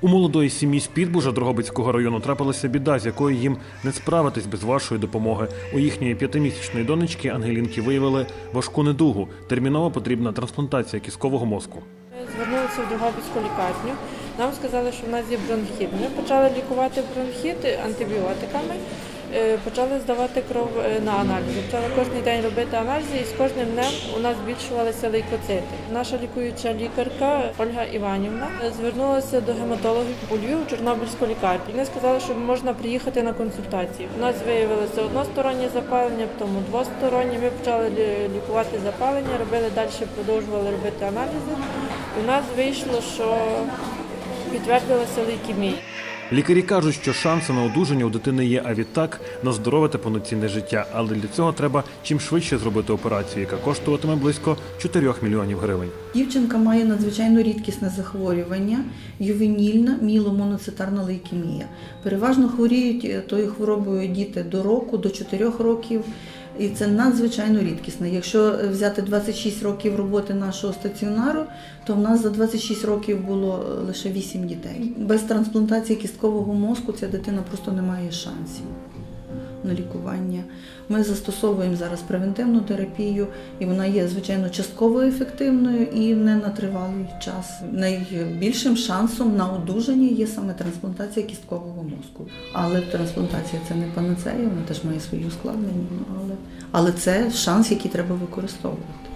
У молодої сім'ї з Підбужа Дрогобицького району трапилася біда, з якою їм не справитись без вашої допомоги. У їхньої п'ятимісячної донечки Ангелінки виявили важку недугу. Терміново потрібна трансплантація кісткового мозку. Звернулися в Дрогобицьку лікарню. Нам сказали, що в нас є бронхіт. Ми почали лікувати бронхіт антибіотиками, почали здавати кров е, на аналізи. Почали кожен день робити аналізи, і з кожним днем у нас збільшувалися лейкоцити. Наша лікуюча лікарка Ольга Іванівна е, звернулася до гематологів у Львів у Чорнобильську лікарню. Вони сказали, що можна приїхати на консультацію. У нас виявилося одностороннє запалення, тому двостороннє. Ми почали лікувати запалення, робили далі, продовжували робити аналізи. У нас вийшло, що підтвердилася лейкемія. Лікарі кажуть, що шанси на одужання у дитини є, а відтак на здорове та повноцінне життя. Але для цього треба чим швидше зробити операцію, яка коштуватиме близько 4 мільйонів гривень. Дівчинка має надзвичайно рідкісне захворювання ювенільна міломоноцитарна лейкемія. Переважно хворіють е, тою хворобою діти до року, до 4 років. І це надзвичайно рідкісно. Якщо взяти 26 років роботи нашого стаціонару, то в нас за 26 років було е, лише 8 дітей. Без трансплантації кісткового мозку ця дитина просто не має шансів на лікування. Ми застосовуємо зараз превентивну терапію, і вона є звичайно частково ефективною і не на тривалий час. Найбільшим шансом на одужання є саме трансплантація кісткового мозку. Але трансплантація це не панацея, вона теж має свої ускладнення. Але, але це шанс, який треба використовувати.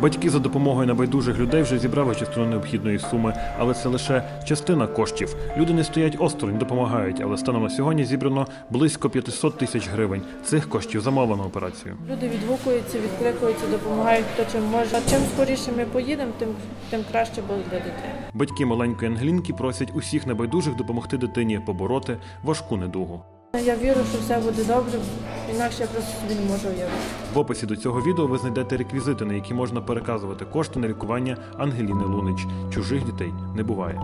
Батьки за допомогою небайдужих людей вже зібрали частину необхідної суми, але це лише частина коштів. Люди не стоять осторонь, допомагають, але станом на сьогодні зібрано близько 500 тисяч гривень. Цих коштів замало на операцію. Люди відгукуються, відкликуються, допомагають хто чим може. А чим скоріше ми поїдемо, тим, тим краще буде для дитини. Батьки маленької Ангелінки просять усіх небайдужих допомогти дитині побороти важку недугу. Я вірю, що все буде добре, інакше я просто собі не можу уявити. В описі до цього відео ви знайдете реквізити, на які можна переказувати кошти на лікування Ангеліни Лунич. Чужих дітей не буває.